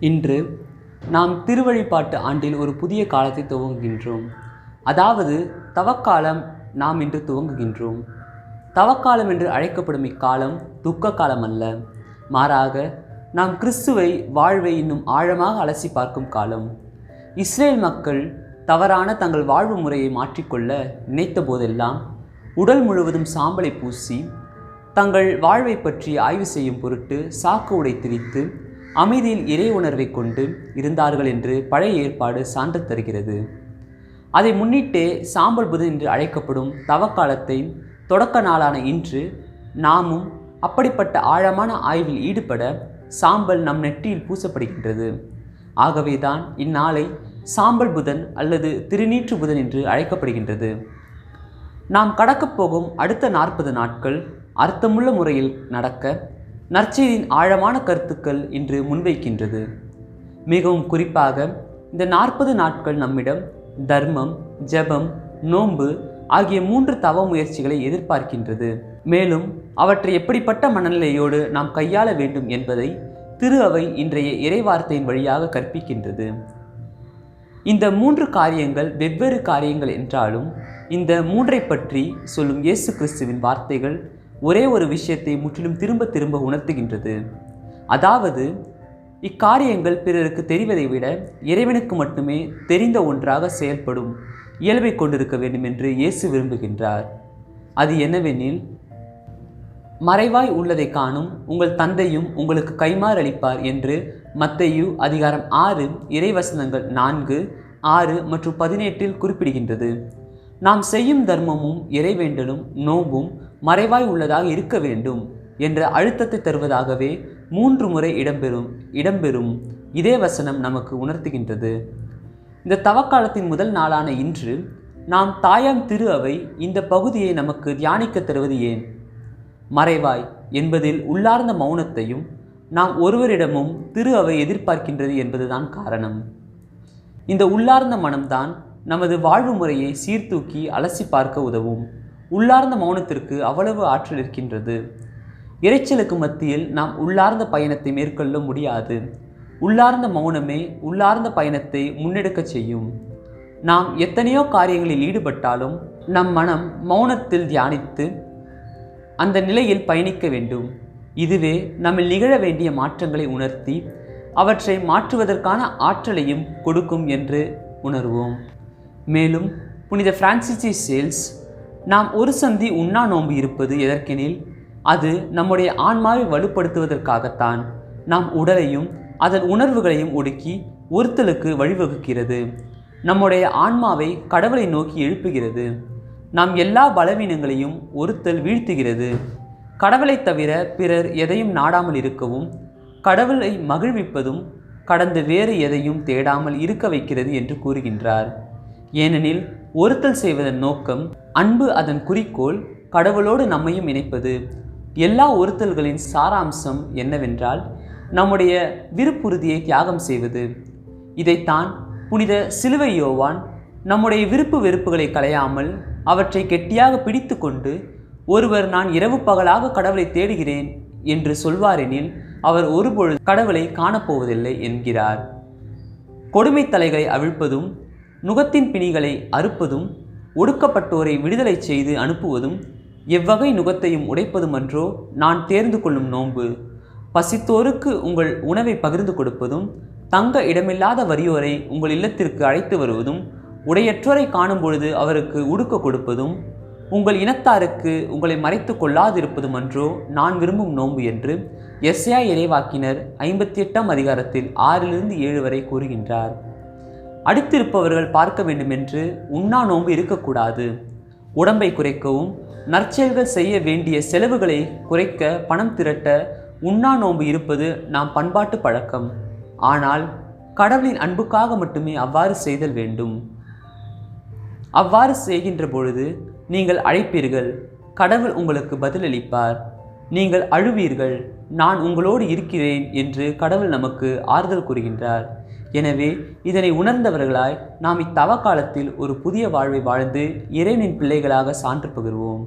இன்று நாம் திருவழிபாட்டு ஆண்டில் ஒரு புதிய காலத்தை துவங்குகின்றோம். அதாவது தவக்காலம் நாம் இன்று துவங்குகின்றோம். தவக்காலம் என்று அழைக்கப்படும் இக்காலம் துக்க காலம் அல்ல. மாறாக நாம் கிறிஸ்துவை வாழ்வை இன்னும் ஆழமாக அலசி பார்க்கும் காலம். இஸ்ரேல் மக்கள் தவறான தங்கள் வாழ்வு முறையை மாற்றிக்கொள்ள நினைத்த போதெல்லாம் உடல் முழுவதும் சாம்பலை பூசி தங்கள் வாழ்வை பற்றி ஆய்வு செய்யும் பொருட்டு சாக்கு உடை திரித்து அமைதியில் இறை உணர்வை கொண்டு இருந்தார்கள் என்று பழைய ஏற்பாடு சான்று தருகிறது. அதை முன்னிட்டு சாம்பல் புதன் என்று அழைக்கப்படும் தவக்காலத்தை தொடக்க நாளான இன்று நாமும் அப்படிப்பட்ட ஆழமான ஆய்வில் ஈடுபட சாம்பல் நம் நெற்றியில் பூசப்படுகின்றது. ஆகவேதான் இந்நாளை சாம்பல் புதன் அல்லது திருநீற்று புதன் என்று அழைக்கப்படுகின்றது. நாம் கடக்கப் போகும் அடுத்த நாற்பது நாட்கள் அர்த்தமுள்ள முறையில் நடக்க நற்செய்தியின் ஆழமான கருத்துக்கள் இன்று முன்வைக்கின்றது. மிகவும் குறிப்பாக இந்த நாற்பது நாட்கள் நம்மிடம் தர்மம் ஜெபம் நோன்பு ஆகிய மூன்று தவ முயற்சிகளை எதிர்பார்க்கின்றது. மேலும் அவற்றை எப்படிப்பட்ட மனநிலையோடு நாம் கையாள வேண்டும் என்பதை திரு அவை இன்றைய இறைவார்த்தையின் வழியாக கற்பிக்கின்றது. இந்த மூன்று காரியங்கள் வெவ்வேறு காரியங்கள் என்றாலும் இந்த மூன்றை பற்றி சொல்லும் இயேசு கிறிஸ்துவின் வார்த்தைகள் ஒரே ஒரு விஷயத்தை முற்றிலும் திரும்ப திரும்ப உணர்த்துகின்றது. அதாவது இக்காரியங்கள் பிறருக்கு தெரிவதை விட இறைவனுக்கு மட்டுமே தெரிந்த ஒன்றாக செயல்படும் இயல்பை கொண்டிருக்க வேண்டும் என்று இயேசு விரும்புகின்றார். அது என்னவெனில் மறைவாய் உள்ளதை காணும் உங்கள் தந்தையும் உங்களுக்கு கைமாறு அளிப்பார் என்று மத்தையு அதிகாரம் ஆறு இறைவசனங்கள் நான்கு ஆறு மற்றும் பதினெட்டில் குறிப்பிடுகின்றது. நாம் செய்யும் தர்மமும் இறைவேண்டலும் நோம்பும் மறைவாய் உள்ளதாக இருக்க வேண்டும் என்ற அழுத்தத்தை தருவதாகவே மூன்று முறை இடம்பெறும் இடம்பெறும் இதே வசனம் நமக்கு உணர்த்துகின்றது. இந்த தவக்காலத்தின் முதல் நாளான இன்று நாம் தாயாம் திரு அவை இந்த பகுதியை நமக்கு தியானிக்க தருவது ஏன்? மறைவாய் என்பதில் உள்ளார்ந்த மௌனத்தையும் நாம் ஒருவரிடமும் திரு அவை எதிர்பார்க்கின்றது என்பதுதான் காரணம். இந்த உள்ளார்ந்த மனம்தான் நமது வாழ்வு முறையை சீர்தூக்கி அலசி பார்க்க உதவும். உள்ளார்ந்த மௌனத்திற்கு அவ்வளவு ஆற்றல் இருக்கின்றது. இரைச்சலுக்கு மத்தியில் நாம் உள்ளார்ந்த பயணத்தை மேற்கொள்ள முடியாது. உள்ளார்ந்த மௌனமே உள்ளார்ந்த பயணத்தை முன்னெடுக்கச் செய்யும். நாம் எத்தனையோ காரியங்களில் ஈடுபட்டாலும் நம் மனம் மௌனத்தில் தியானித்து அந்த நிலையில் பயணிக்க வேண்டும். இதுவே நம்மில் நிகழ வேண்டிய மாற்றங்களை உணர்த்தி அவற்றை மாற்றுவதற்கான ஆற்றலையும் கொடுக்கும் என்று உணர்வோம். மேலும் புனித பிரான்சிசி சேல்ஸ் நாம் ஒரு சந்தி உண்ணா நோன்பு இருப்பது எதற்கெனில் அது நம்முடைய ஆன்மாவை வலுப்படுத்துவதற்காகத்தான். நம் உடலையும் அதன் உணர்வுகளையும் ஒடுக்கி ஒருத்தலுக்கு வழிவகுக்கிறது. நம்முடைய ஆன்மாவை கடவுளை நோக்கி எழுப்புகிறது. நாம் எல்லா பலவீனங்களையும் ஒருத்தல் வீழ்த்துகிறது. கடவுளைத் தவிர பிறர் எதையும் நாடாமல் இருக்கவும் கடவுளை மகிழ்விப்பதும் கடந்து வேறு எதையும் தேடாமல் இருக்க வைக்கிறது என்று கூறுகின்றார். ஏனெனில் ஒருத்தல் செய்வதன் நோக்கம் அன்பு அதன் குறிக்கோள் கடவுளோடு நம்மையும் இணைப்பது. எல்லா ஒருத்தல்களின் சாராம்சம் என்னவென்றால் நம்முடைய விருப்புறுதியை தியாகம் செய்வது. இதைத்தான் புனித சிலுவை யோவான் நம்முடைய விருப்பு வெறுப்புகளை களையாமல் அவற்றை கெட்டியாக பிடித்து கொண்டு ஒருவர் நான் இரவு பகலாக கடவுளை தேடுகிறேன் என்று சொல்வாரெனில் அவர் ஒருபொழுது கடவுளை காணப்போவதில்லை என்கிறார். கொடுமை தலைகளை அவிழ்ப்பதும் நுகத்தின் பிணிகளை அறுப்பதும் ஒடுக்கப்பட்டோரை விடுதலை செய்து அனுப்புவதும் எவ்வகை நுகத்தையும் உடைப்பதுமன்றோ நான் தேர்ந்து கொள்ளும் நோன்பு. பசித்தோருக்கு உங்கள் உணவை பகிர்ந்து கொடுப்பதும் தங்க இடமில்லாத வறியோரை உங்கள் இல்லத்திற்கு அழைத்து வருவதும் உடையற்றோரை காணும் பொழுது அவருக்கு உடுக்க கொடுப்பதும் உங்கள் இனத்தாருக்கு உங்களை மறைத்து கொள்ளாதிருப்பதுமன்றோ நான் விரும்பும் நோன்பு என்று எஸ்யா இறைவாக்கினர் ஐம்பத்தி எட்டாம் அதிகாரத்தில் ஆறிலிருந்து ஏழு வரை கூறுகின்றார். அடுத்திருப்பவர்கள் பார்க்க வேண்டுமென்று உண்ணா நோன்பு இருக்கக்கூடாது. உடம்பை குறைக்கவும் நற்செயல்கள் செய்ய வேண்டிய செலவுகளை குறைக்க பணம் திரட்ட உண்ணா நோன்பு இருப்பது நாம் பண்பாட்டு பழக்கம். ஆனால் கடவுளின் அன்புக்காக மட்டுமே அவ்வாறு செய்தல் வேண்டும். அவ்வாறு செய்கின்ற பொழுது நீங்கள் அழைப்பீர்கள் கடவுள் உங்களுக்கு பதிலளிப்பார். நீங்கள் அழுவீர்கள். நான் உங்களோடு இருக்கிறேன் என்று கடவுள் நமக்கு ஆறுதல் கூறுகின்றார். எனவே இதனை உணர்ந்தவர்களாய் நாம் இத்தவ காலத்தில் ஒரு புதிய வாழ்வை வாழ்ந்து இறைவனின் பிள்ளைகளாக சான்று பகிர்வோம்.